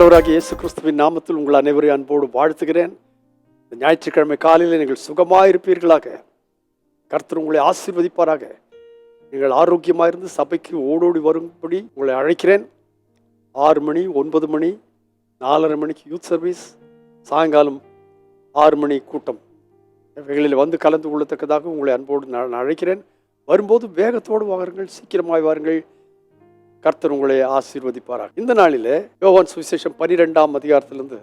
ஆண்டவராகிய இயேசு கிறிஸ்துவின் நாமத்தில் உங்கள் அனைவரையும் அன்போடு வாழ்த்துகிறேன். ஞாயிற்றுக்கிழமை காலையில் நீங்கள் சுகமாக இருப்பீர்களாக கர்த்தர் உங்களை ஆசீர்வதிப்பாராக. நீங்கள் ஆரோக்கியமாக இருந்து சபைக்கு ஓடோடி வரும்படி உங்களை அழைக்கிறேன். ஆறு மணி ஒன்பது மணி நாலரை மணிக்கு யூத் சர்வீஸ் சாயங்காலம் ஆறு மணி கூட்டம். இவைகளில் வந்து கலந்து கொள்ளத்தக்கதாக உங்களை அன்போடு நான் அழைக்கிறேன். வரும்போது வேகத்தோடு வாருங்கள் சீக்கிரமாய் வாருங்கள். கர்த்தர் உங்களை ஆசீர்வதிப்பாராக. இந்த நாளில் யோவான் சுவிசேஷம் பனிரெண்டாம் அதிகாரத்திலிருந்து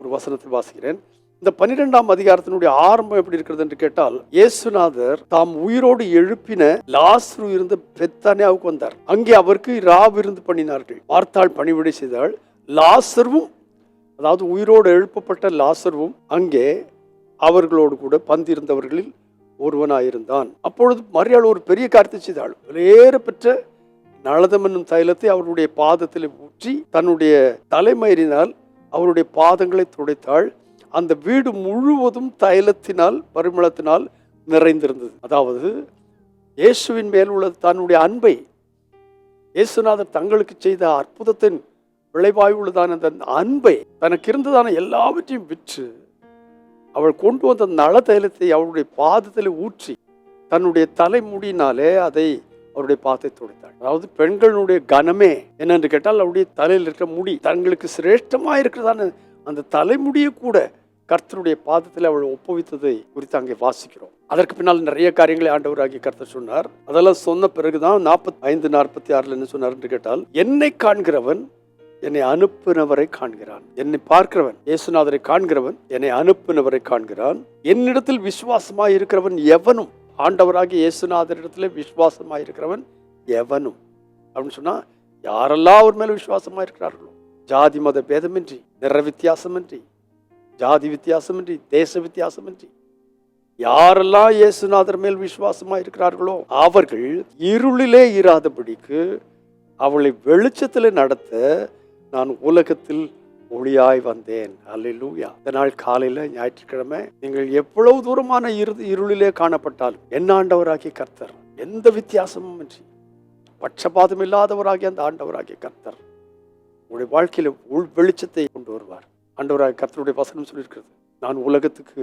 ஒரு வசனத்தை வாசிக்கிறேன். இந்த பனிரெண்டாம் அதிகாரத்தினுடைய ஆரம்பம் எப்படி இருக்கிறது என்று கேட்டால் இயேசுநாதர் தாம் உயிரோடு எழுப்பின லாஸ்ரு இருந்த பெத்தானியாவுக்கு வந்தார். அங்கே அவருக்கு ராவிருந்து பண்ணினார்கள். பார்த்தாள் பணிவிடை செய்தாள். லாசர்வும் அதாவது உயிரோடு எழுப்பப்பட்ட லாசர்வும் அங்கே அவர்களோடு கூட பந்திருந்தவர்களில் ஒருவனாயிருந்தான். அப்பொழுது மரியாள் ஒரு பெரிய காரியத்தை செய்தாள். வேறு பெற்ற நளதம் என்னும் தைலத்தை அவருடைய பாதத்தில் ஊற்றி தன்னுடைய தலைமயிரினால் அவருடைய பாதங்களை துடைத்தாள். அந்த வீடு முழுவதும் தைலத்தினால் பரிமளத்தினால் நிறைந்திருந்தது. அதாவது இயேசுவின் மேல் உள்ள தன்னுடைய அன்பை இயேசுநாதர் தங்களுக்கு செய்த அற்புதத்தின் விளைவாய் உள்ளதான அந்த அன்பை தனக்கு இருந்ததான எல்லாவற்றையும் விற்று அவள் கொண்டு வந்த நல தைலத்தை அவளுடைய பாதத்தில் ஊற்றி தன்னுடைய தலைமுடியினாலே அதை அவருடைய பாதத்தை துடைத்தாள். அதாவது பெண்களுடைய கனமே என்னென்று கேட்டால் அவருடைய தலையில் இருக்கிற முடி தங்களுக்கு சிரேஷ்டமாக இருக்கிறதான அந்த தலைமுடியை கூட கர்த்தருடைய பாதத்தில் அவள் ஒப்புவித்ததை குறித்து அங்கே வாசிக்கிறோம். அதற்கு பின்னால் நிறைய காரியங்களை ஆண்டவராகி கர்த்தர் சொன்னார். அதெல்லாம் சொன்ன பிறகுதான் நாற்பத்தி ஐந்து நாற்பத்தி ஆறுல என்ன சொன்னார் என்று கேட்டால் என்னை காண்கிறவன் என்னை அனுப்பினவரை காண்கிறான். என்னை பார்க்கிறவன் இயேசுநாதரை காண்கிறவன் என்னை அனுப்பினவரை காண்கிறான். என்னிடத்தில் விசுவாசமாய் இருக்கிறவன் எவனும் ஆண்டவராக இயேசுநாதரிடத்தில் விசுவாசமாக இருக்கிறவன் எவனும்? அப்படின்னு சொன்னால் யாரெல்லாம் அவர் மேலே விசுவாசமாக இருக்கிறார்களோ? ஜாதி மத பேதமின்றி நிற வித்தியாசமின்றி ஜாதி வித்தியாசமின்றி தேச வித்தியாசமின்றி யாரெல்லாம் இயேசுநாதர் மேல் விசுவாசமாக இருக்கிறார்களோ அவர்கள் இருளிலே இராதபடிக்கு அவளை வெளிச்சத்தில் நடத்த நான் உலகத்தில் ஒளியாய் வந்தேன். அல்லூயா இந்த நாள் காலையில ஞாயிற்றுக்கிழமை நீங்கள் எவ்வளவு தூரமான இரு இருளிலே காணப்பட்டாலும் என்ன ஆண்டவராகிய கர்த்தர் எந்த வித்தியாசமும் இன்றி பட்சபாதம் இல்லாதவராகிய அந்த ஆண்டவராகிய கர்த்தர் உங்களுடைய வாழ்க்கையில உள் வெளிச்சத்தை கொண்டு வருவார். ஆண்டவராக கர்த்தருடைய வசனம் சொல்லியிருக்கிறது நான் உலகத்துக்கு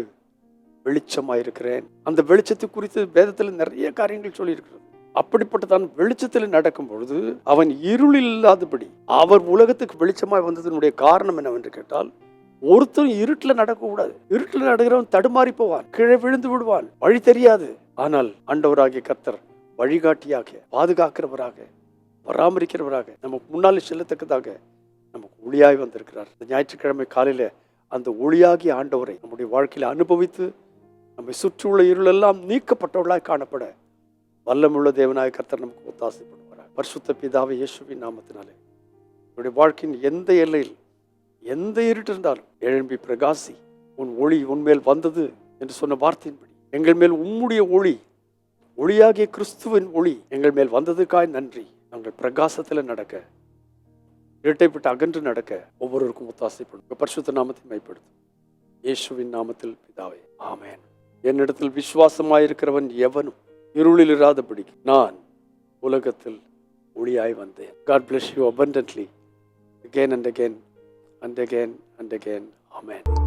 வெளிச்சமாக இருக்கிறேன் அந்த வெளிச்சத்தை குறித்து வேதத்தில் நிறைய காரியங்கள் சொல்லியிருக்கிறது. அப்படிப்பட்ட தான் வெளிச்சத்தில் நடக்கும் பொழுது அவன் இருளில் இல்லாதபடி அவர் உலகத்துக்கு வெளிச்சமாய் வந்ததனுடைய காரணம் என்னவென்று கேட்டால் ஒருத்தரும் இருட்டில் நடக்கக்கூடாது. இருட்டில் நடக்கிறவன் தடுமாறி போவான் கீழே விழுந்து விடுவான் வழி தெரியாது. ஆனால் ஆண்டவராகிய கர்த்தர் வழிகாட்டியாக பாதுகாக்கிறவராக பராமரிக்கிறவராக நமக்கு முன்னால் செல்லத்தக்கதாக நமக்கு ஒளியாய் வந்திருக்கிறார். இந்த ஞாயிற்றுக்கிழமை காலையில் அந்த ஒளியாகிய ஆண்டவரை நம்முடைய வாழ்க்கையில் அனுபவித்து நம்மை சுற்றியுள்ள இருளெல்லாம் நீக்கப்பட்டவர்களாய் காணப்பட வல்லமுள்ள தேவனாய கர்த்தர் நமக்கு ஒத்தாசைப்படுவார்? பரிசுத்த பிதாவை இயேசுவின் நாமத்தினாலே. என்னுடைய வாழ்க்கையின் எந்த எல்லையில் எந்த இருட்டு இருந்தாலும் எழும்பி பிரகாசி உன் ஒளி உன்மேல் வந்தது என்று சொன்ன வார்த்தையின்படி எங்கள் மேல் உம்முடைய ஒளி ஒளியாகிய கிறிஸ்துவின் ஒளி எங்கள் மேல் வந்ததுக்காய் நன்றி. நாங்கள் பிரகாசத்தில் நடக்க இரட்டை விட்டு அகன்று நடக்க ஒவ்வொருவருக்கும் ஒத்தாசைப்படும் பரிசுத்த நாமத்தை மைப்படுத்தும் இயேசுவின் நாமத்தில் பிதாவே ஆமேன். என்னிடத்தில் விசுவாசமாயிருக்கிறவன் எவனும் இருளில் இராதபடி நான் உலகத்தில் ஒளியாய் வந்தேன் God bless you abundantly again and again and again and again amen